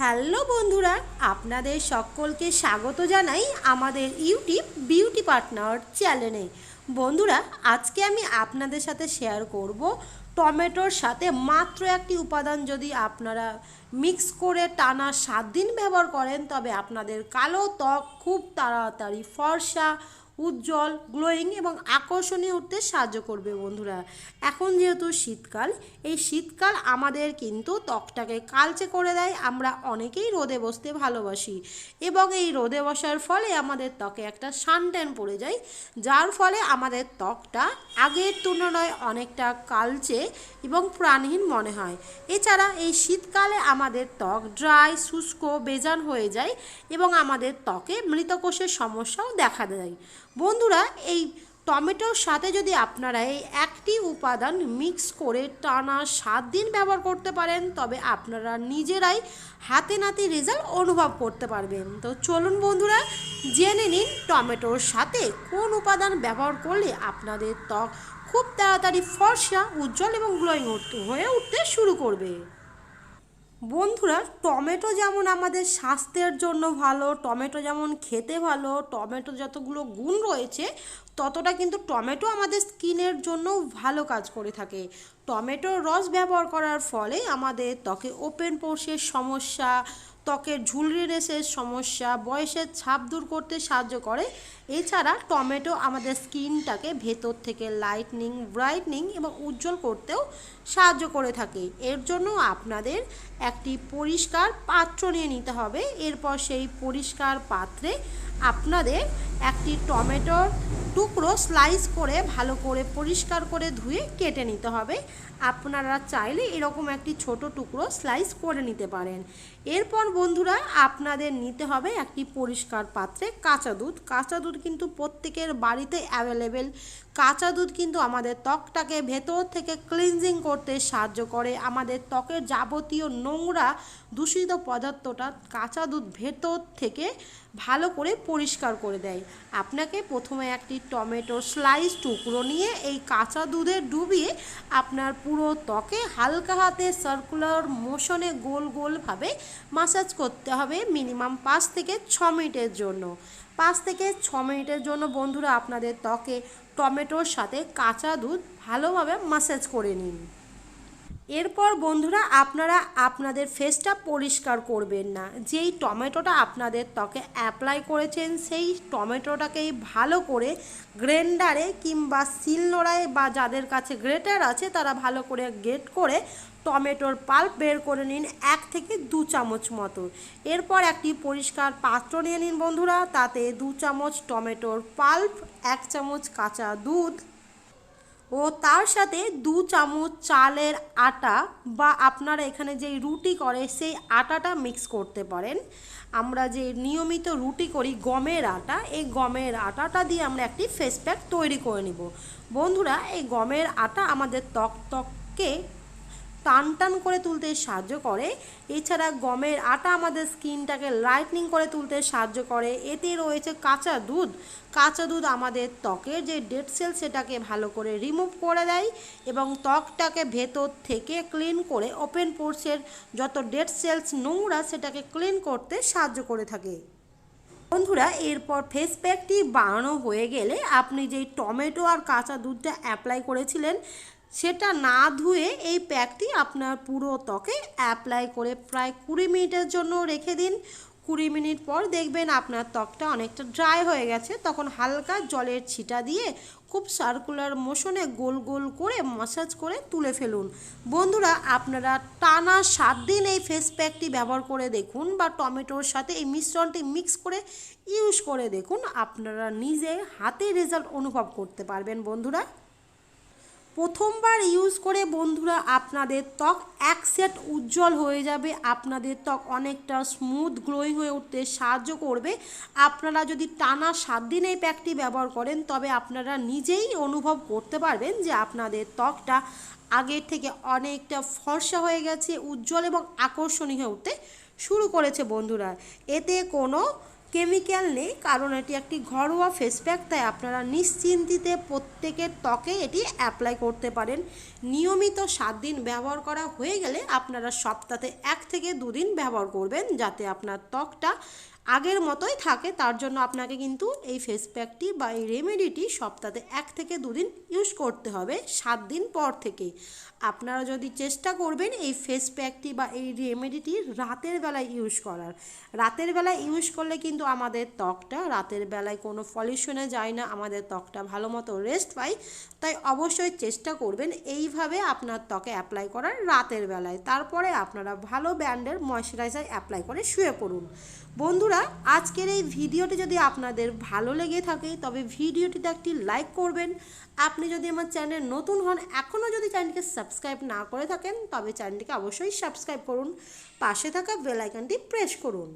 Hello বন্ধুরা, আপনাদের সকলকে স্বাগত জানাই আমাদের ইউটিউব বিউটি পার্টনার চ্যানেলে। বন্ধুরা, আজকে আমি আপনাদের সাথে শেয়ার করব টমেটোর সাথে মাত্র একটি উপাদান যদি আপনারা মিক্স করে টানা সাত দিন ব্যবহার করেন, তবে আপনাদের কালো ত্বক খুব তাড়াতাড়ি ফর্সা উজ্জ্বল গ্লোয়িং এবং আকর্ষণীয় উঠতে সাহায্য করবে বন্ধুরা। এখন যেহেতু শীতকাল, এই শীতকাল আমাদের কিন্তু ত্বকটাকে কালচে করে দেয়। আমরা অনেকেই রোদে বসতে ভালোবাসি এবং এই রোদে বসার ফলে আমাদের ত্বকে একটা সানট্যান পড়ে যায়, যার ফলে আমাদের ত্বকটা আগের তুলনায় অনেকটা কালচে এবং প্রাণহীন মনে হয়। এছাড়া এই শীতকালে আমাদের ত্বক ড্রাই শুষ্ক, বেজান হয়ে যায় এবং আমাদের ত্বকে মৃতকোষের সমস্যাও দেখা দেয়। বন্ধুরা, এই টমেটোর সাথে যদি আপনারা এই একটি উপাদান মিক্স করে টানা সাত দিন ব্যবহার করতে পারেন, তবে আপনারা নিজেরাই হাতে নাতে রেজাল্ট অনুভব করতে পারবেন। তো চলুন বন্ধুরা, জেনে নিন টমেটোর সাথে কোন উপাদান ব্যবহার করলে আপনাদের ত্বক খুব তাড়াতাড়ি ফর্সা, উজ্জ্বল এবং গ্লোয়িং হয়ে উঠতে শুরু করবে। বন্ধুরা, টমেটো যেমন আমাদের স্বাস্থ্যের জন্য ভালো, টমেটো যেমন খেতে ভালো, টমেটো যতগুলো গুণ রয়েছে, ততটা কিন্তু টমেটো আমাদের স্কিনের জন্যও ভালো কাজ করে থাকে। টমেটোর রস ব্যবহার করার ফলে আমাদের ত্বকে ওপেন পোর্সের সমস্যা ত্বকের ঝুলরি রেসের সমস্যা, বয়সের ছাপ দূর করতে সাহায্য করে। এছাড়া টমেটো আমাদের স্কিনটাকে ভেতর থেকে লাইটনিং ব্রাইটনিং এবং উজ্জ্বল করতেও সাহায্য করে থাকে। এর জন্য আপনাদের একটি পরিষ্কার পাত্র নিয়ে নিতে হবে। এরপর সেই পরিষ্কার পাত্রে আপনাদের একটি টমেটোর টুকরো স্লাইস করে ভালো করে পরিষ্কার করে ধুয়ে কেটে নিতে হবে। আপনারা চাইলে এরকম একটি ছোট টুকরো স্লাইস করে নিতে পারেন। এরপর বন্ধুরা, আপনাদের নিতে হবে একটি পরিষ্কার পাত্রে কাঁচা দুধ। কাঁচা দুধ কিন্তু প্রত্যেকের বাড়িতে অ্যাভেলেবেল কাঁচা দুধ কিন্তু আমাদের ত্বকটাকে ভেতর থেকে ক্লিনজিং করতে সাহায্য করে। আমাদের ত্বকের যাবতীয় নোংরা, দূষিত পদার্থটা কাঁচা দুধ ভেতর থেকে ভালো করে পরিষ্কার করে দেয়। আপনাকে প্রথমে একটি টমেটো স্লাইস টুকরো নিয়ে এই কাঁচা দুধে ডুবিয়ে আপনার পুরো ত্বকে হালকা হাতে সার্কুলার মোশনে গোল গোলভাবে মাসাজ করতে হবে মিনিমাম পাঁচ থেকে ছ মিনিটের জন্য। পাঁচ থেকে ছ মিনিটের জন্য বন্ধুরা আপনাদের ত্বকে টমেটোর সাথে কাঁচা দুধ ভালোভাবে ম্যাসাজ করে নিন। এরপর বন্ধুরা আপনারা আপনাদের ফেসটা পরিষ্কার করবেন না। যেই টমেটোটা আপনাদের ত্বকে অ্যাপ্লাই করেছেন, সেই টমেটোটাকেই ভালো করে গ্রেন্ডারে কিংবা শিলনোড়ায় বা যাদের কাছে গ্রেটার আছে, তারা ভালো করে গ্রেট করে টমেটোর পাল্প বের করে নিন এক থেকে দু চামচ মতো। এরপর একটি পরিষ্কার পাত্র নিয়ে নিন বন্ধুরা, তাতে দু চামচ টমেটোর পাল্প, এক চামচ কাঁচা দুধ ও তার সাথে দু চামচ চালের আটা বা আপনারা এখানে যে রুটি করে, সেই আটাটা মিক্স করতে পারেন। আমরা যে নিয়মিত রুটি করি, গমের আটা, এই গমের আটাটা দিয়ে আমরা একটি ফেস প্যাক তৈরি করে নিব। বন্ধুরা, এই গমের আটা আমাদের ত্বক ত্বককে টান টান করে তুলতে সাহায্য করে। এছাড়া গমের আটা আমাদের স্কিনটাকে লাইটনিং করে তুলতে সাহায্য করে। এতে রয়েছে কাঁচা দুধ। কাঁচা দুধ আমাদের ত্বকের যে ডেড সেল সেটাকে ভালো করে রিমুভ করে দেয় এবং ত্বকটাকে ভেতর থেকে ক্লিন করে ওপেন পোর্সের যত ডেড সেলস নোংরা সেটাকে ক্লিন করতে সাহায্য করে থাকে। বন্ধুরা, এরপর ফেস প্যাকটি বানানো হয়ে গেলে আপনি যেই টমেটো আর কাঁচা দুধটা অ্যাপ্লাই করেছিলেন সেটা না ধুয়ে এই প্যাকটি আপনার পুরো ত্বকে অ্যাপ্লাই করে প্রায় কুড়ি মিনিটের জন্য রেখে দিন। কুড়ি মিনিট পর দেখবেন আপনার ত্বকটা অনেকটা ড্রাই হয়ে গেছে। তখন হালকা জলের ছিটা দিয়ে খুব সার্কুলার মোশনে গোল গোল করে মাসাজ করে তুলে ফেলুন। বন্ধুরা, আপনারা টানা সাত দিন এই ফেস প্যাকটি ব্যবহার করে দেখুন বা টমেটোর সাথে এই মিশ্রণটি মিক্স করে ইউজ করে দেখুন। আপনারা নিজে হাতে রেজাল্ট অনুভব করতে পারবেন, বন্ধুরা। প্রথমবার ইউজ করে বন্ধুরা আপনাদের ত্বক এক সেট উজ্জ্বল হয়ে যাবে। আপনাদের ত্বক অনেকটা স্মুথ গ্লোয়িং হয়ে উঠতে সাহায্য করবে। আপনারা যদি টানা সাত দিন এই প্যাকটি ব্যবহার করেন, তবে আপনারা নিজেই অনুভব করতে পারবেন যে আপনাদের ত্বকটা আগের থেকে অনেকটা ফর্সা হয়ে গেছে, উজ্জ্বল এবং আকর্ষণীয় হয়ে উঠতে শুরু করেছে বন্ধুরা। এতে কোনো কেমিক্যাল নেই, কারণ এটি একটি ঘরোয়া ফেস প্যাক তাই আপনারা নিশ্চিন্তিতে প্রত্যেকের ত্বকে এটি অ্যাপ্লাই করতে পারেন। নিয়মিত সাত দিন ব্যবহার করা হয়ে গেলে আপনারা সপ্তাহে এক থেকে দুদিন ব্যবহার করবেন, যাতে আপনার ত্বকটা আগের মতোই থাকে, তার জন্য আপনাকে কিন্তু এই ফেস প্যাকটি বা এই রেমেডিটি সপ্তাহে এক থেকে দুদিন ইউজ করতে হবে, সাত দিন পর থেকে আপনারা যদি চেষ্টা করবেন এই ফেস প্যাকটি বা এই রেমেডিটি রাতের বেলায় ইউজ করার। রাতের বেলায় ইউজ করলে কিন্তু আমাদের ত্বকটা, রাতের বেলায় কোনো পলিউশনে যায় না, আমাদের ত্বকটা ভালো মতো রেস্ট পায়। তাই অবশ্যই চেষ্টা করবেন এইভাবে আপনার ত্বকে অ্যাপ্লাই করার রাতের বেলায়। তারপরে আপনারা ভালো ব্র্যান্ডের ময়শ্চারাইজার অ্যাপ্লাই করে শুয়ে পড়ুন। বন্ধুরা আজকের এই ভিডিওটি যদি আপনাদের ভালো লেগে থাকে, তবে ভিডিওটিতে একটি লাইক করবেন। আপনি যদি আমার চ্যানেল নতুন হন, এখনও যদি চ্যানেলকে সাবস্ক্রাইব না করে থাকেন, তবে চ্যানেলটিকে অবশ্যই সাবস্ক্রাইব করুন। পাশে থাকা বেলাইকানটি প্রেস করুন।